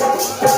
Música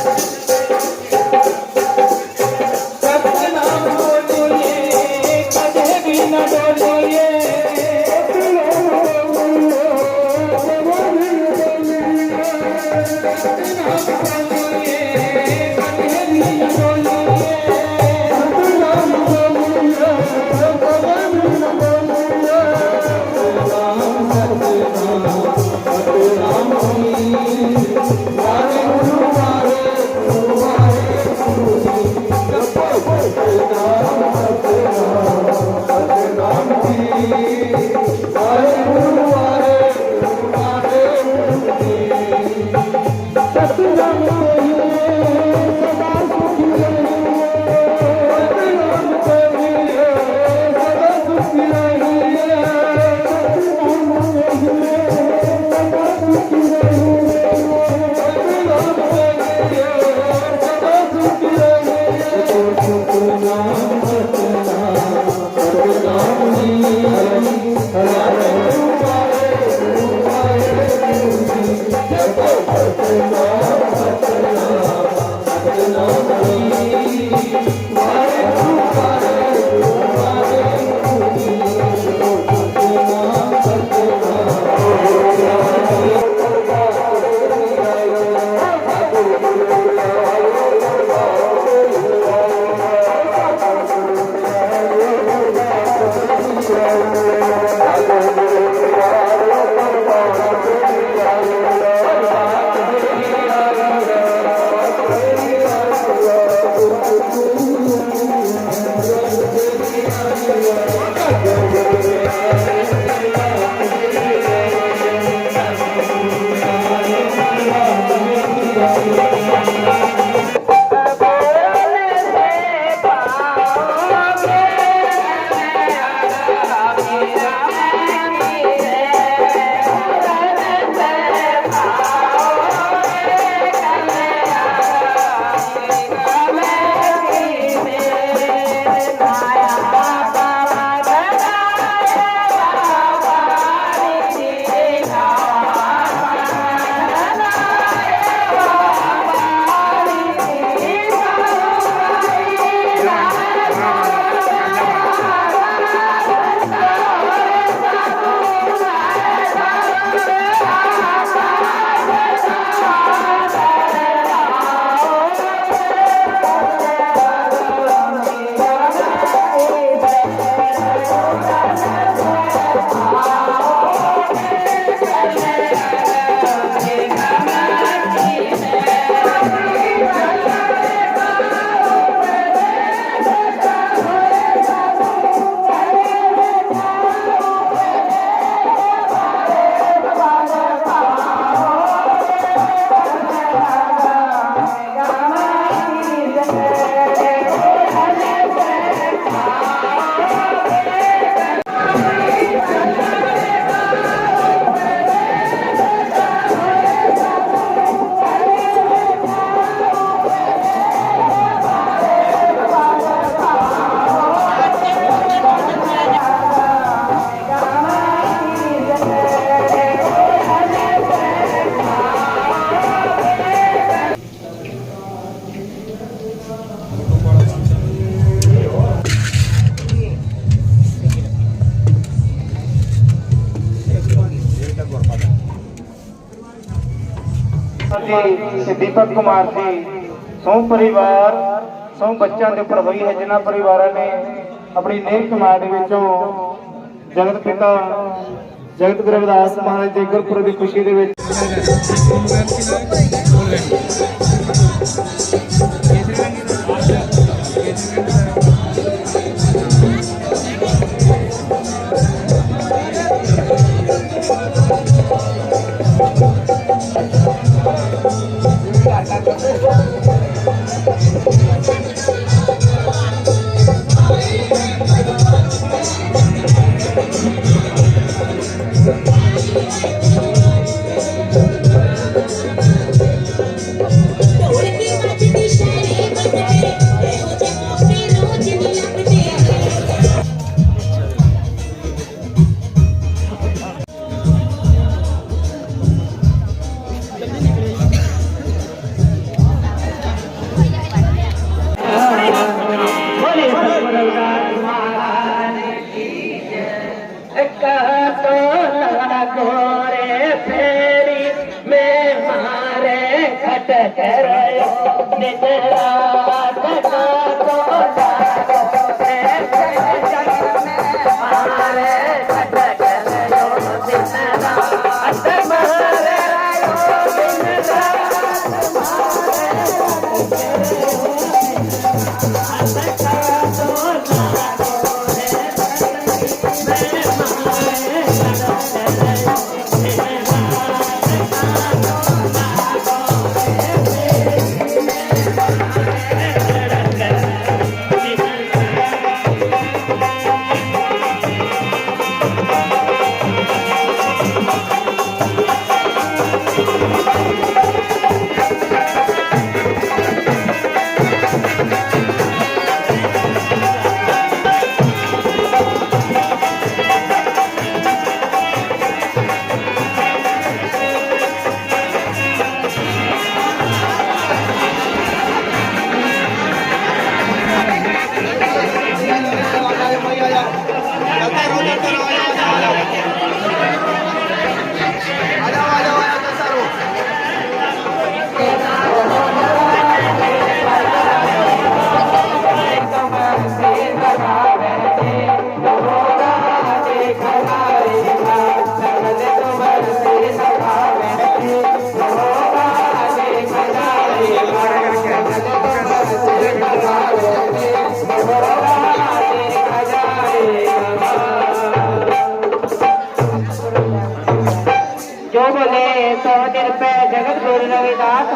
ਸੀ ਦੀਪਕ ਕੁਮਾਰ ਜੀ ਸੌ ਪਰਿਵਾਰ ਸੌ ਬੱਚਿਆਂ ਦੇ ਉੱਪਰ ਹੋਈ ਹੈ ਜਿਨ੍ਹਾਂ ਪਰਿਵਾਰਾਂ ਨੇ ਆਪਣੀ ਨੇਕ ਕਮਾਈ ਦੇ ਵਿੱਚੋਂ ਜਗਤ ਪਿਤਾ ਜਗਤ ਗੁਰੂ ਰਵਿਦਾਸ ਮਹਾਰਾਜ ਦੇ ਗੁਰਪੁਰਬ ਦੀ ਖੁਸ਼ੀ ਦੇ ਵਿੱਚ Yeah.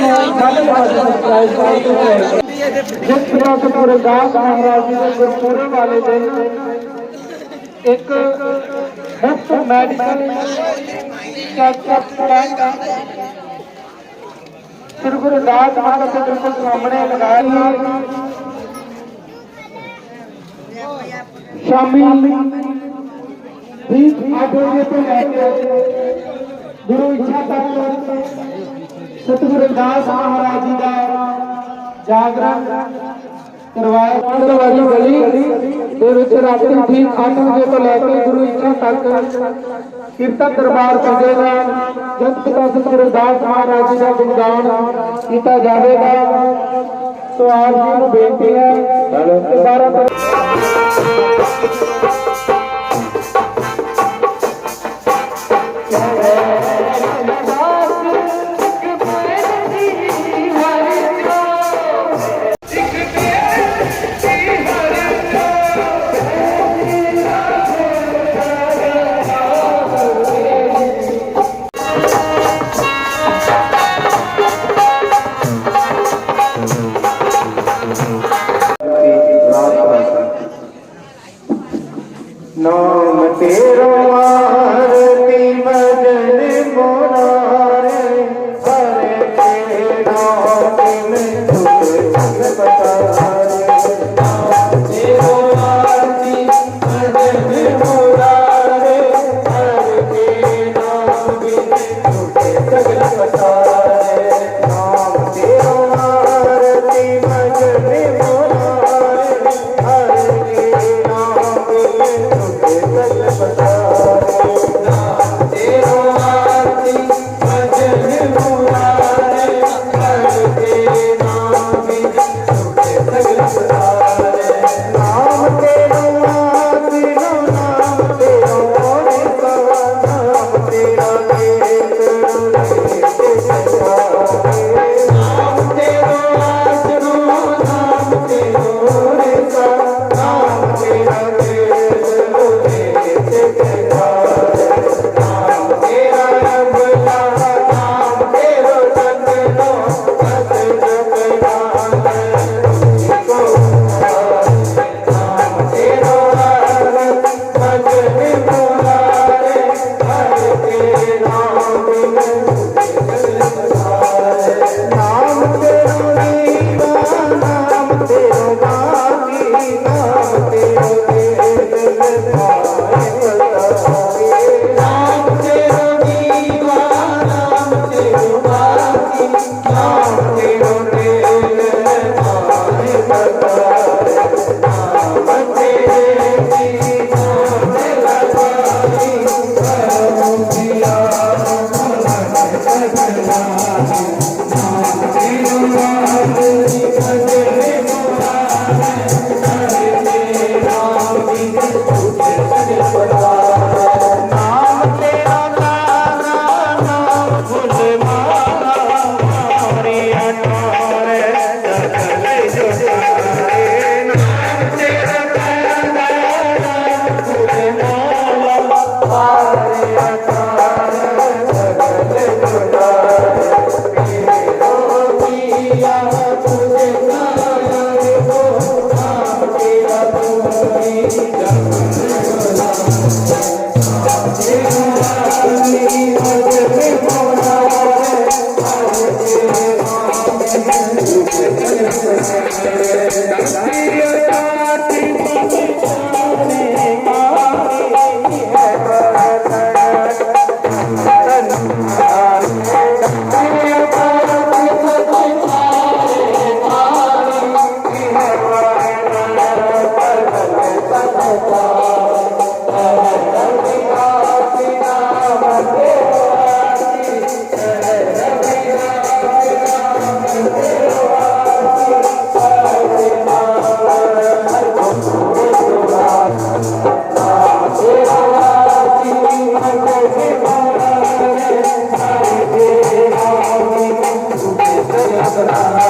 जिस तरह से पूरे दास महाराज जी के पूरे वाले दिन एक मुफ्त मेडिकल चेकअप कैंप श्री गुरु दास महाराज के बिल्कुल सामने लगाया शामी बीस आठ बजे से लेकर गुरु इच्छा तक ਸਤਿਗੁਰੂ ਅਰਦਾਸ ਮਹਾਰਾਜ ਜੀ ਦਾ ਜਾਗਰਣ ਕਰਵਾਇਆ ਪੰਦਰ ਵਾਲੀ ਗਲੀ ਦੇ ਵਿੱਚ ਰਾਤੀ ਠੀਕ 8 ਵਜੇ ਤੋਂ ਲੈ ਕੇ ਗੁਰੂ ਇੱਛਾ ਤੱਕ ਕੀਰਤਨ ਦਰਬਾਰ ਸਜੇਗਾ ਜਦ ਪਿਤਾ ਸਤਿਗੁਰੂ ਅਰਦਾਸ ਮਹਾਰਾਜ ਜੀ ਦਾ ਗੁਣਗਾਨ ਕੀਤਾ ਜਾਵੇਗਾ ਸੋ ਆਪ ਜੀ ਨੂੰ ਬੇਨਤੀ ਹੈ ਦੁਬਾਰਾ Santana.